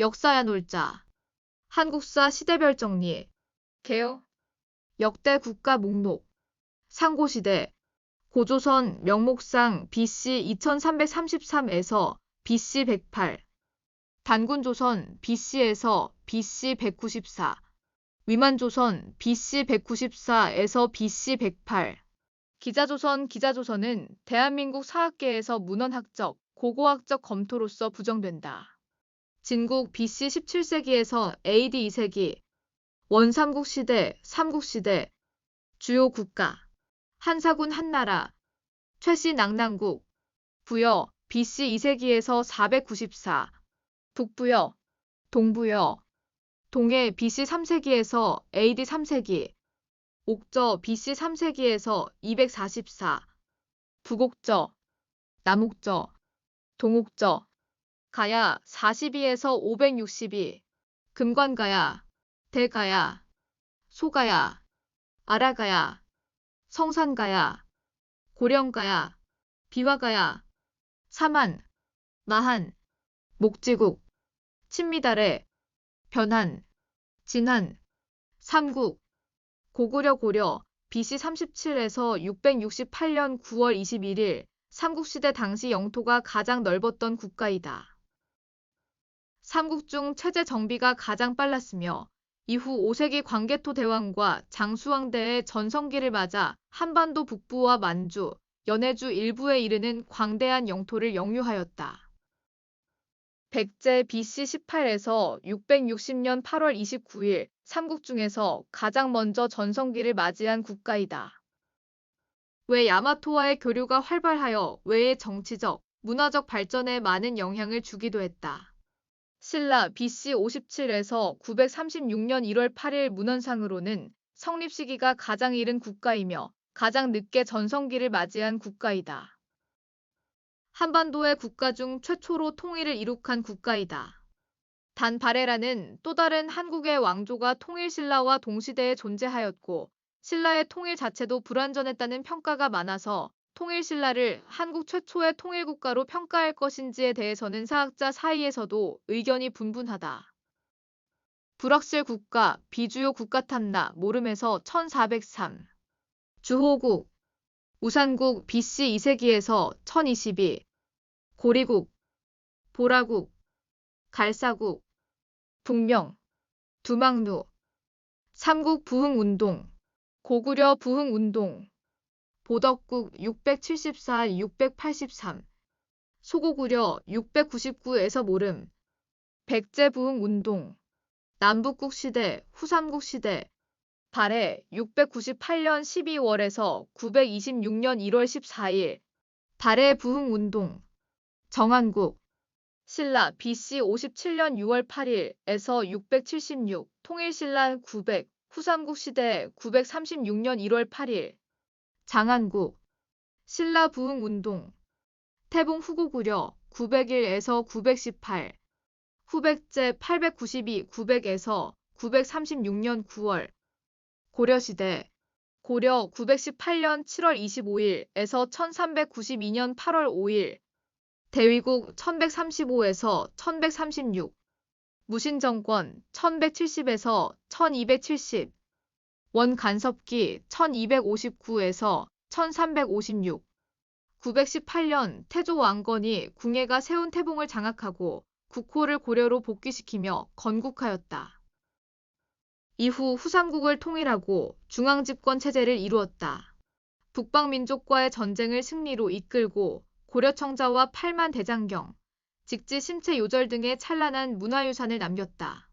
역사야 놀자. 한국사 시대별 정리. 개요. 역대 국가 목록. 상고시대. 고조선 명목상 BC 2333에서 BC 108. 단군조선 BC에서 BC 194. 위만조선 BC 194에서 BC 108. 기자조선 기자조선은 대한민국 사학계에서 문헌학적, 고고학적 검토로서 부정된다. 진국 BC 17세기에서 AD 2세기, 원삼국 시대, 삼국 시대, 주요 국가, 한사군 한나라, 최씨 낙랑국, 부여 BC 2세기에서 494, 북부여, 동부여, 동해 BC 3세기에서 AD 3세기, 옥저 BC 3세기에서 244, 북옥저, 남옥저, 동옥저, 가야 42에서 562, 금관가야, 대가야, 소가야, 아라가야, 성산가야, 고령가야, 비화가야, 사만, 마한, 목지국, 친미달해, 변한, 진한, 삼국, 고구려 고려, BC 37에서 668년 9월 21일 삼국시대 당시 영토가 가장 넓었던 국가이다. 삼국 중 체제 정비가 가장 빨랐으며 이후 5세기 광개토 대왕과 장수왕대의 전성기를 맞아 한반도 북부와 만주, 연해주 일부에 이르는 광대한 영토를 영유하였다. 백제 BC 18에서 660년 8월 29일 삼국 중에서 가장 먼저 전성기를 맞이한 국가이다. 왜 야마토와의 교류가 활발하여 외의 정치적, 문화적 발전에 많은 영향을 주기도 했다. 신라 BC 57에서 936년 1월 8일 문헌상으로는 성립 시기가 가장 이른 국가이며 가장 늦게 전성기를 맞이한 국가이다. 한반도의 국가 중 최초로 통일을 이룩한 국가이다. 단 바레라는 또 다른 한국의 왕조가 통일 신라와 동시대에 존재하였고 신라의 통일 자체도 불완전했다는 평가가 많아서 통일 신라를 한국 최초의 통일 국가로 평가할 것인지에 대해서는 사학자 사이에서도 의견이 분분하다. 불확실 국가, 비주요 국가 탐나, 모름에서 1403. 주호국, 우산국 BC 2세기에서 1022. 고리국, 보라국, 갈사국, 북명, 두망루, 삼국 부흥운동, 고구려 부흥운동, 보덕국 674-683, 소고구려 699에서 모름, 백제부흥 운동, 남북국 시대, 후삼국 시대, 발해 698년 12월에서 926년 1월 14일, 발해 부흥 운동, 정한국, 신라 BC 57년 6월 8일에서 676, 통일신라 900, 후삼국 시대 936년 1월 8일, 장안국, 신라 부흥 운동, 태봉 후고 구려 901에서 918, 후백제 892, 900에서 936년 9월, 고려시대, 고려 918년 7월 25일에서 1392년 8월 5일, 대위국 1135에서 1136, 무신정권 1170에서 1270, 원간섭기 1259에서 1356, 918년 태조 왕건이 궁예가 세운 태봉을 장악하고 국호를 고려로 복귀시키며 건국하였다. 이후 후삼국을 통일하고 중앙집권 체제를 이루었다. 북방 민족과의 전쟁을 승리로 이끌고 고려청자와 팔만 대장경, 직지 심체 요절 등의 찬란한 문화유산을 남겼다.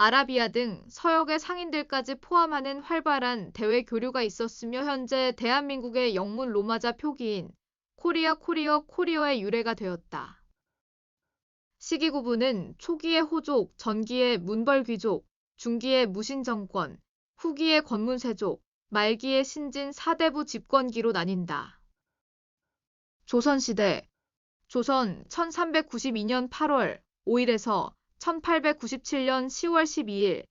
아라비아 등 서역의 상인들까지 포함하는 활발한 대외 교류가 있었으며 현재 대한민국의 영문 로마자 표기인 코리아 코리어 코리어의 유래가 되었다. 시기 구분은 초기의 호족, 전기의 문벌귀족, 중기의 무신정권, 후기의 권문세족, 말기의 신진 사대부 집권기로 나뉜다. 조선시대 조선 1392년 8월 5일에서 1897년 10월 12일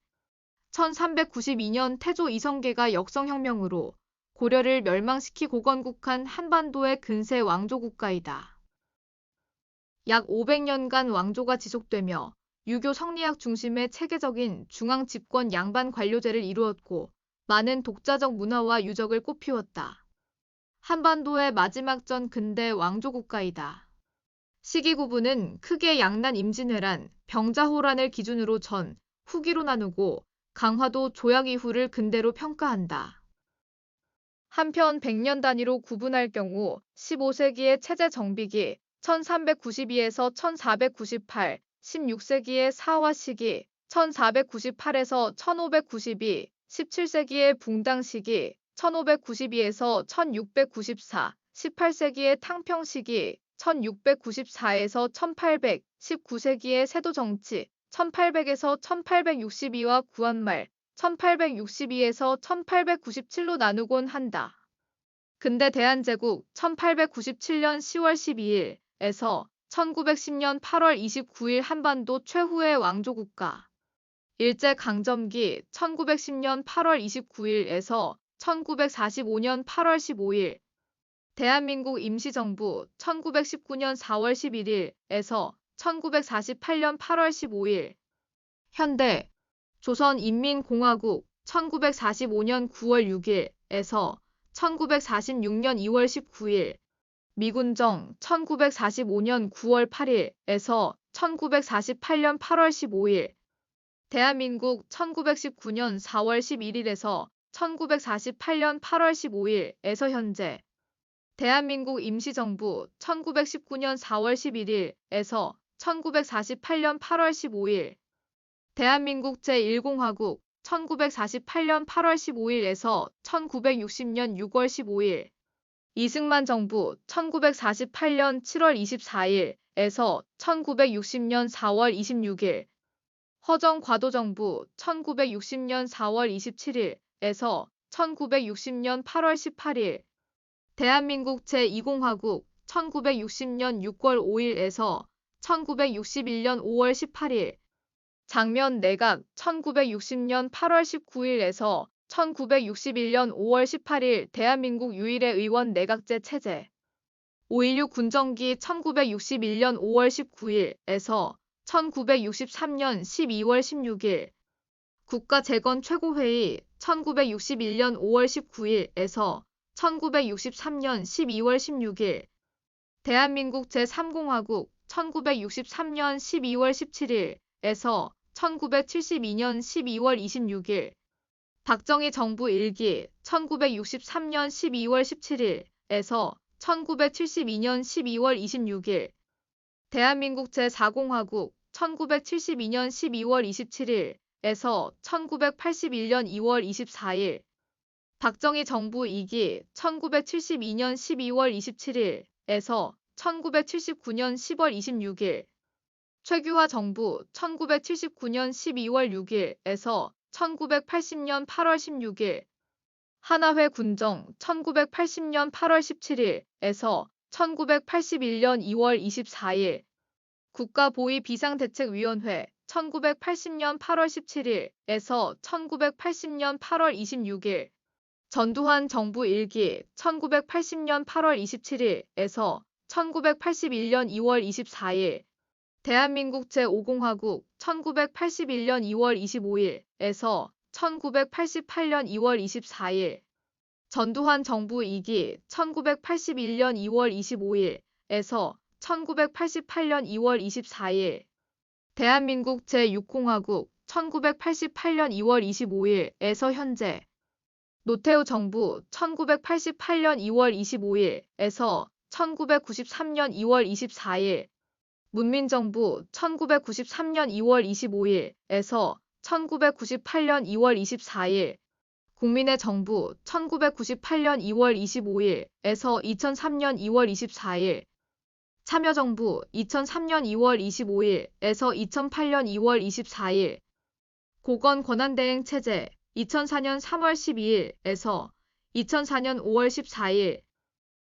1392년 태조 이성계가 역성혁명으로 고려를 멸망시키 고 건국한 한반도의 근세 왕조 국가이다. 약 500년간 왕조가 지속되며 유교 성리학 중심의 체계적인 중앙 집권 양반 관료제를 이루었고 많은 독자적 문화와 유적을 꽃피웠다. 한반도의 마지막 전 근대 왕조 국가이다. 시기 구분은 크게 양난 임진왜란, 병자호란을 기준으로 전, 후기로 나누고 강화도 조약 이후를 근대로 평가한다. 한편 100년 단위로 구분할 경우 15세기의 체제 정비기 1392에서 1498, 16세기의 사화 시기 1498에서 1592, 17세기의 붕당 시기 1592에서 1694, 18세기의 탕평 시기 1694에서 1800, 19세기의 세도 정치 1800에서 1862와 구한말 1862에서 1897로 나누곤 한다. 근대 대한제국 1897년 10월 12일에서 1910년 8월 29일 한반도 최후의 왕조국가. 일제강점기 1910년 8월 29일에서 1945년 8월 15일 대한민국 임시정부 1919년 4월 11일에서 1948년 8월 15일. 현대 조선인민공화국 1945년 9월 6일에서 1946년 2월 19일. 미군정 1945년 9월 8일에서 1948년 8월 15일. 대한민국 1919년 4월 11일에서 1948년 8월 15일에서 현재 대한민국 임시정부 1919년 4월 11일에서 1948년 8월 15일 대한민국 제1공화국 1948년 8월 15일에서 1960년 6월 15일 이승만 정부 1948년 7월 24일에서 1960년 4월 26일 허정 과도 정부 1960년 4월 27일에서 1960년 8월 18일 대한민국 제2공화국 1960년 6월 5일에서 1961년 5월 18일 장면 내각 1960년 8월 19일에서 1961년 5월 18일 대한민국 유일의 의원 내각제 체제. 5.16 군정기 1961년 5월 19일에서 1963년 12월 16일 국가재건 최고회의 1961년 5월 19일에서 1963년 12월 16일 대한민국 제3공화국 1963년 12월 17일에서 1972년 12월 26일 박정희 정부 일기 1963년 12월 17일에서 1972년 12월 26일 대한민국 제4공화국 1972년 12월 27일에서 1981년 2월 24일 박정희 정부 2기 1972년 12월 27일에서 1979년 10월 26일 최규화 정부 1979년 12월 6일에서 1980년 8월 16일 하나회 군정 1980년 8월 17일에서 1981년 2월 24일 국가보위 비상대책위원회 1980년 8월 17일에서 1980년 8월 26일 전두환 정부 일기 1980년 8월 27일에서 1981년 2월 24일 대한민국 제5공화국 1981년 2월 25일에서 1988년 2월 24일 전두환 정부 2기 1981년 2월 25일에서 1988년 2월 24일 대한민국 제6공화국 1988년 2월 25일에서 현재 노태우 정부 1988년 2월 25일에서 1993년 2월 24일 문민정부 1993년 2월 25일에서 1998년 2월 24일 국민의 정부 1998년 2월 25일에서 2003년 2월 24일 참여정부 2003년 2월 25일에서 2008년 2월 24일 고건 권한대행 체제 2004년 3월 12일에서 2004년 5월 14일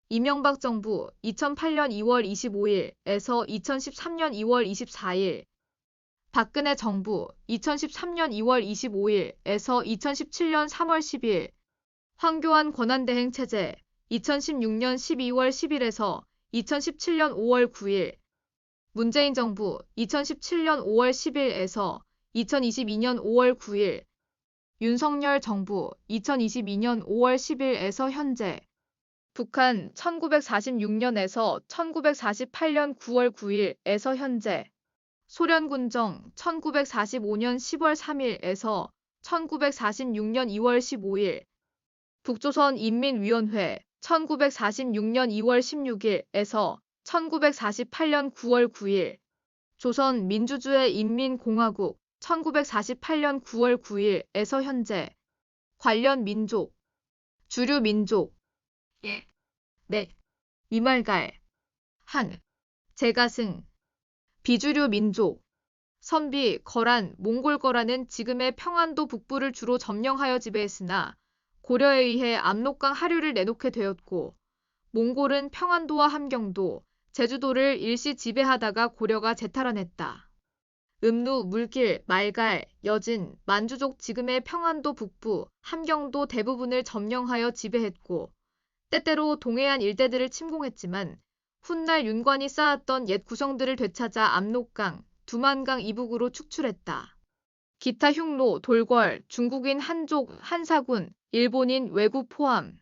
이명박 정부 2008년 2월 25일에서 2013년 2월 24일 박근혜 정부 2013년 2월 25일에서 2017년 3월 10일 황교안 권한대행 체제 2016년 12월 10일에서 2017년 5월 9일 문재인 정부 2017년 5월 10일에서 2022년 5월 9일 윤석열 정부 2022년 5월 10일에서 현재 북한 1946년에서 1948년 9월 9일에서 현재 소련 군정 1945년 10월 3일에서 1946년 2월 15일 북조선 인민위원회 1946년 2월 16일에서 1948년 9월 9일 조선 민주주의 인민공화국 1948년 9월 9일에서 현재 관련 민족 주류 민족 예, 네, 이말갈, 한, 제가승, 비주류 민족, 선비, 거란, 몽골거란은 지금의 평안도 북부를 주로 점령하여 지배했으나 고려에 의해 압록강 하류를 내놓게 되었고 몽골은 평안도와 함경도, 제주도를 일시 지배하다가 고려가 재탈환했다. 음루, 물길, 말갈, 여진, 만주족 지금의 평안도 북부, 함경도 대부분을 점령하여 지배했고 때때로 동해안 일대들을 침공했지만 훗날 윤관이 쌓았던 옛 구성들을 되찾아 압록강, 두만강 이북으로 축출했다. 기타 흉노, 돌궐, 중국인 한족, 한사군, 일본인 외구 포함